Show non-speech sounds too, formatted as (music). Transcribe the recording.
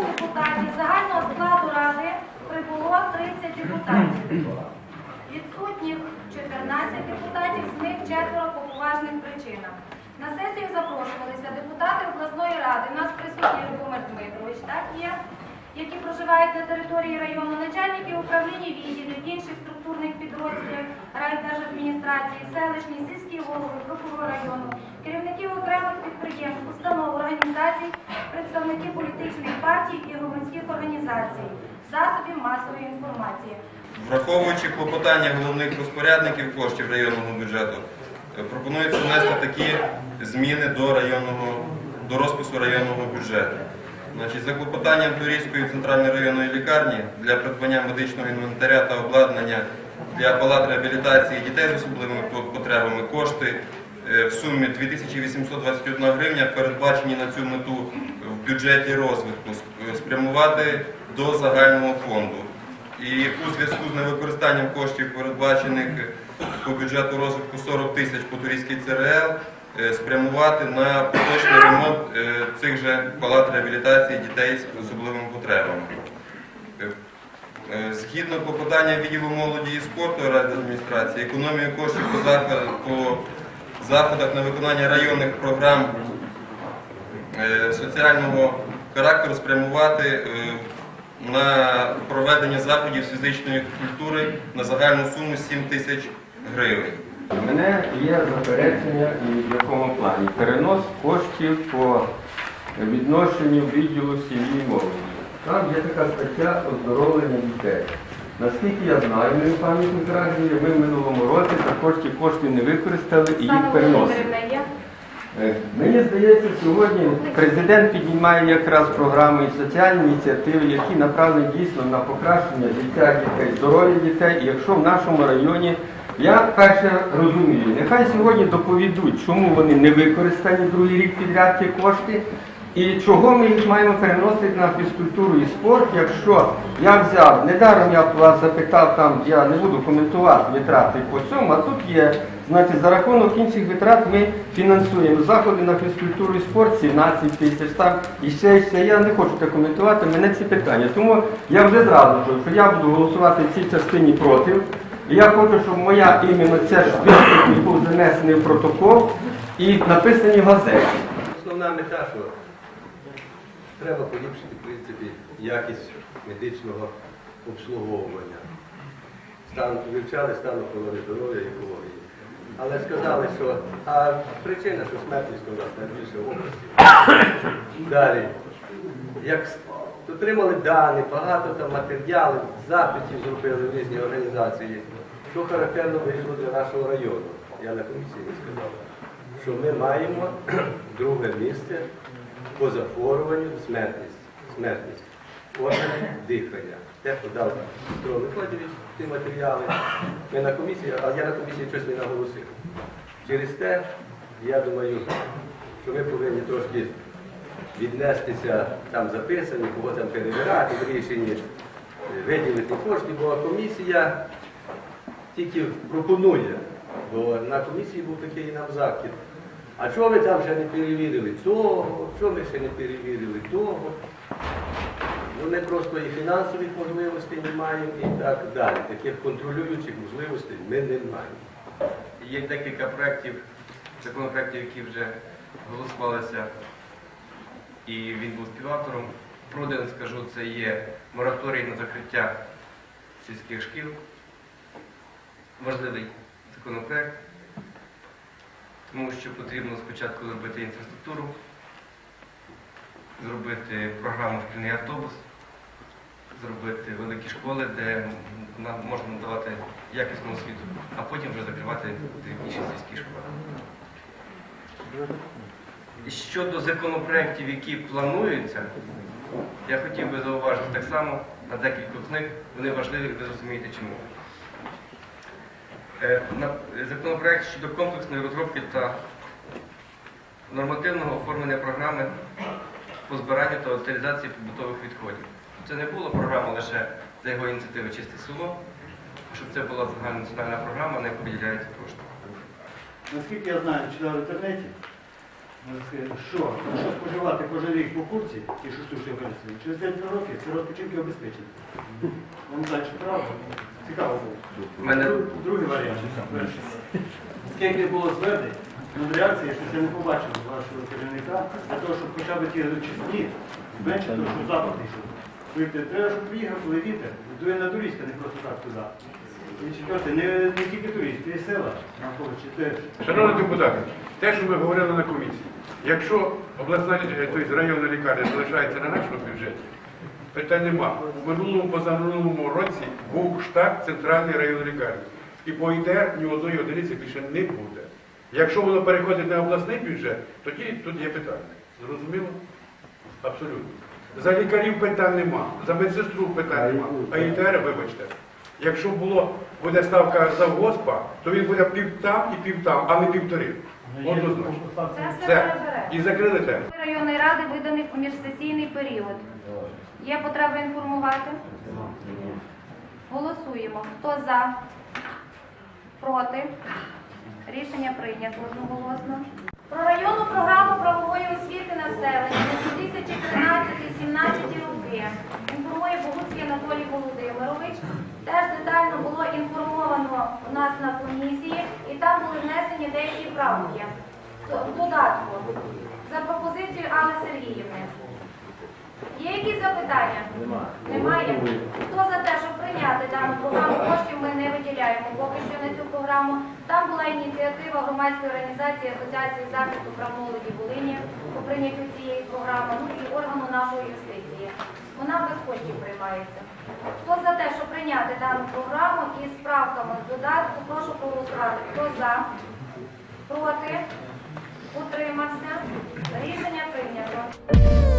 депутатів загального складу ради прибуло 30 депутатів. Відсутніх 14 депутатів, з них четверо по поважних причинах. На сесію запрошувалися депутати обласної ради. У нас присутній Любомир Дмитрович, так є, які проживають на території району, начальники управління відділів, інших структурних підрозділів райдержадміністрації, селищні, сільські голови, прокурор району, керівників окремих підприємств, установ, організацій, представники політичних партій і громадських організацій, засобів масової інформації. Враховуючи клопотання головних розпорядників коштів районного бюджету, е, пропонується внести такі зміни до районного до розпису районного бюджету. Значить, за клопотанням Турійської центральної районної лікарні для придбання медичного інвентаря та обладнання для палат реабілітації дітей з особливими потребами кошти е, в сумі 2821 гривня передбачені на цю мету в бюджеті розвитку спрямувати до загального фонду. І у зв'язку з невикористанням коштів, передбачених по бюджету розвитку 40 тисяч по турійській ЦРЛ, е, спрямувати на поточний ремонт е, цих же палат реабілітації дітей з особливими потребами. Е, е, Згідно попадання відділу молоді і спорту адміністрації, економію коштів по заходах, на виконання районних програм е, соціального характеру спрямувати е, на проведення заходів з фізичної культури на загальну суму 7 тисяч гривень. У мене є заперечення і в якому плані. Перенос коштів по відношенню відділу сім'ї і молоді. Там є така стаття оздоровлення дітей. Наскільки я знаю, мою пам'ять не ми в минулому році також ті кошти не використали і їх переносили. Е, Мені здається, сьогодні президент піднімає якраз програми і соціальні ініціативи, які направлені дійсно на покращення життя дітей, здоров'я дітей. І якщо в нашому районі, я перше розумію, нехай сьогодні доповідуть, чому вони не використані другий рік підряд ті кошти. І чого ми їх маємо переносити на фізкультуру і спорт, якщо я взяв, недаром я вас запитав там, я не буду коментувати витрати по цьому, а тут є, значить, за рахунок інших витрат ми фінансуємо заходи на фізкультуру і спорт 17 тисяч, там і ще, і ще. Я не хочу це коментувати, мене ці питання. Тому я вже зразу що я буду голосувати в цій частині проти. І я хочу, щоб моя іменно ця швидкість був занесений в протокол і написані в газеті. Основна мета, що треба поліпшити, в принципі, якість медичного обслуговування. Стан, вивчали стан охорони здоров'я і екології. Але сказали, що а причина, що смертність у нас найбільше в області. Далі, як отримали дані, багато там матеріалів, запитів зробили в різні організації, що характерно вийшло для нашого району. Я на комісії не сказав, що ми маємо (clears throat) друге місце по захворюванню смертність. смертність. Органи дихання. Те, що дав Петро Миколаївич ці матеріали. Ми на комісії, а я на комісії щось не наголосив. Через те, я думаю, що ми повинні трошки віднестися там записані, кого там перебирати в рішенні, виділити кошти, бо комісія тільки пропонує. Бо на комісії був такий нам закид. А чого ви там ще не перевірили того, чого ми ще не перевірили того? Ну, ми просто і фінансових можливостей не маємо і так далі. Таких контролюючих можливостей ми не маємо. Є декілька проєктів, законопроєктів, які вже голосувалися, і він був співавтором. Про один скажу, це є мораторій на закриття сільських шкіл. Важливий законопроект, тому що потрібно спочатку зробити інфраструктуру, зробити програму шкільний автобус, зробити великі школи, де можна надавати якісну освіту, а потім вже закривати інші сільські школи. Щодо законопроєктів, які плануються, я хотів би зауважити так само на декількох з них, вони важливі, ви зрозумієте чому. Е, Законопроект щодо комплексної розробки та нормативного оформлення програми по збиранню та утилізації побутових відходів. Це не була програма лише за його ініціативи Чисте село, щоб це була загальнонаціональна програма, на яку виділяються кошти. Наскільки я знаю, читав в інтернеті, Е, Що? Що споживати кожен рік по курці, ті, що суші вирісли, через 5 років це розпочинки обезпечені. Вам далі правда? Цікаво було. Мене- Другий варіант. Скільки було звернень, ну, реакції, що я не побачив вашого керівника, для того, щоб хоча б ті чисні зменшити, тому що запах йшов. Повірте, треба, щоб приїхав, коли вітер, дує на туриста, не просто так туди. І четверте, не, не тільки туристи, і села навколо, чи. Шановні депутати, те, що ми говорили на комісії, якщо обласна е, тобто районна лікарня залишається на нашому бюджеті, питань нема. У минулому позаминулому році був штат центральної районної лікарні. І по ідеї ні одної одиниці більше не буде. Якщо воно переходить на обласний бюджет, тоді тут є питання. Зрозуміло? Абсолютно. За лікарів питань нема, за медсестру питань нема. А ІТР, вибачте, якщо було, буде ставка завгоспа, то він буде пів там і пів там, а не півтори. Однозначно. Це все Все. перебере. І закрили тему. Районної ради виданий у міжсесійний період. Є потреба інформувати? Голосуємо. Хто за? Проти? Рішення прийнято одноголосно. Про районну програму правової освіти населення на 2013-2017 роки інформує Богуцький Анатолій Володимирович. Теж детально було інформовано у нас на комісії, і там були внесені деякі правки. В додатку за пропозицією Алли Сергіївни. Є якісь запитання? Немає. Хто за те, щоб прийняти дану програму коштів, ми не виділяємо поки що на цю програму ініціатива громадської організації Асоціації захисту прав молоді Волині по прийняттю цієї програми, ну і органу нашої юстиції. Вона без коштів приймається. Хто за те, щоб прийняти дану програму із справками додатку, прошу проголосувати. Хто за, проти, утримався. Рішення прийнято.